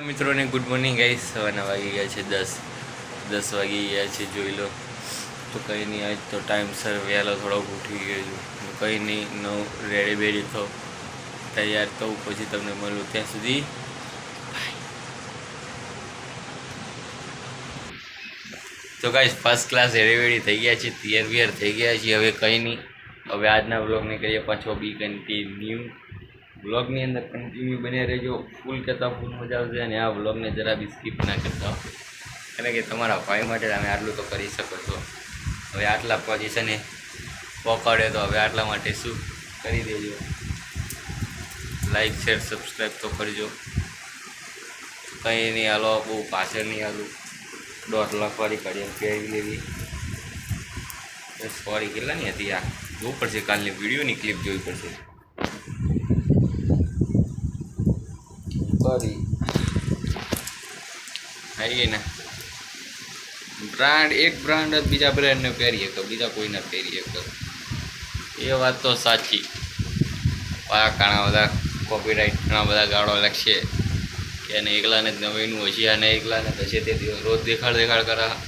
મિત્રોને good morning guys સવારના વાગી ગયા છે દસ. દસ વાગી ગયા છે, જોઈ લો. તો કંઈ નહીં, આજ તો ટાઈમસર વહેલો થોડોક ઉઠી ગયો છું. તો કંઈ નહીં, નવ રેડી બેડી થો તૈયાર થવું પછી તમને મળું. ત્યાં સુધી તો ગાઈસ ફર્સ્ટ ક્લાસ રેડી થઈ ગયા છે તૈયાર વિયાર થઈ ગયા છે હવે કંઈ નહીં. હવે આજના બ્લોગને કરીએ પાછો બી કન્ટિન્યુ બ્લોગની અંદર કન્ટિન્યુ બન્યા રહેજો. ફૂલ કહેતા ફૂલ મજા આવશે અને આ બ્લોગને જરા બી સ્કીપ ના કરતા કારણ કે તમારા ભાઈ માટે તમે આટલું તો કરી શકો છો. હવે આટલા પોઝિશને પકડે તો હવે આટલા માટે શું કરી દેજો. લાઈક શેર સબસ્ક્રાઈબ તો કરજો. કંઈ નહીં, હાલો બહુ પાછળ નહીં હાલું. દોઢ લાખવાળી કાઢી એમ પહેરી લેવી સોરી કેટલાની હતી આ? જોવું પડશે, કાલની વિડીયોની ક્લિપ જોવી પડશે. સોરી. આવી ને. બ્રાન્ડ, એક બ્રાન્ડ જ બીજા બ્રાન્ડને પહેરીએ તો બીજા કોઈને પહેરીએ તો એ વાત તો સાચી. આ ઘણા બધા કોપીરાઇટ ઘણા બધા ગાળો લખશે. કે એને એકલાને જ નવીનું હશે અને એકલાને થશે તે રોજ દેખાડ દેખાડ કરા.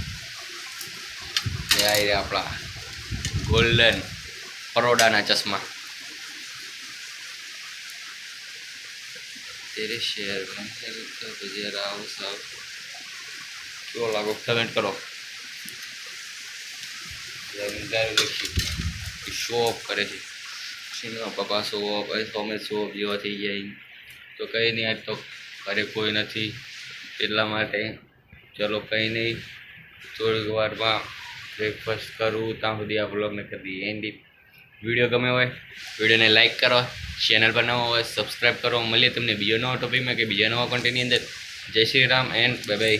એ આવી રહ્યા આપણા ગોલ્ડન પરોડાના ચશ્મા. શેરે શેર પછી યાર આવો સાવ કેવો લાગો કમેન્ટ કરો શો ઓફ કરે છે સિનેમા પપ્પા શો ઓફ અમે શો ઓફ જેવા થઈ જાય તો કંઈ નહીં આજ તો ઘરે કોઈ નથી એટલા માટે ચલો કંઈ નહીં થોડીક વારમાં બ્રેકફાસ્ટ કરું ત્યાં સુધી આ બ્લોગને કરી દઈએ એન્ડી વીડિયો ગમે હોય વિડીયોને લાઇક કરો ચેનલ પર નવો હોય સબસ્ક્રાઈબ કરો. મળીએ તમને બીજો નવો ટોપિકમાં કે બીજા નવા કોન્ટેન્ટની અંદર. જય Shri Ram and bye bye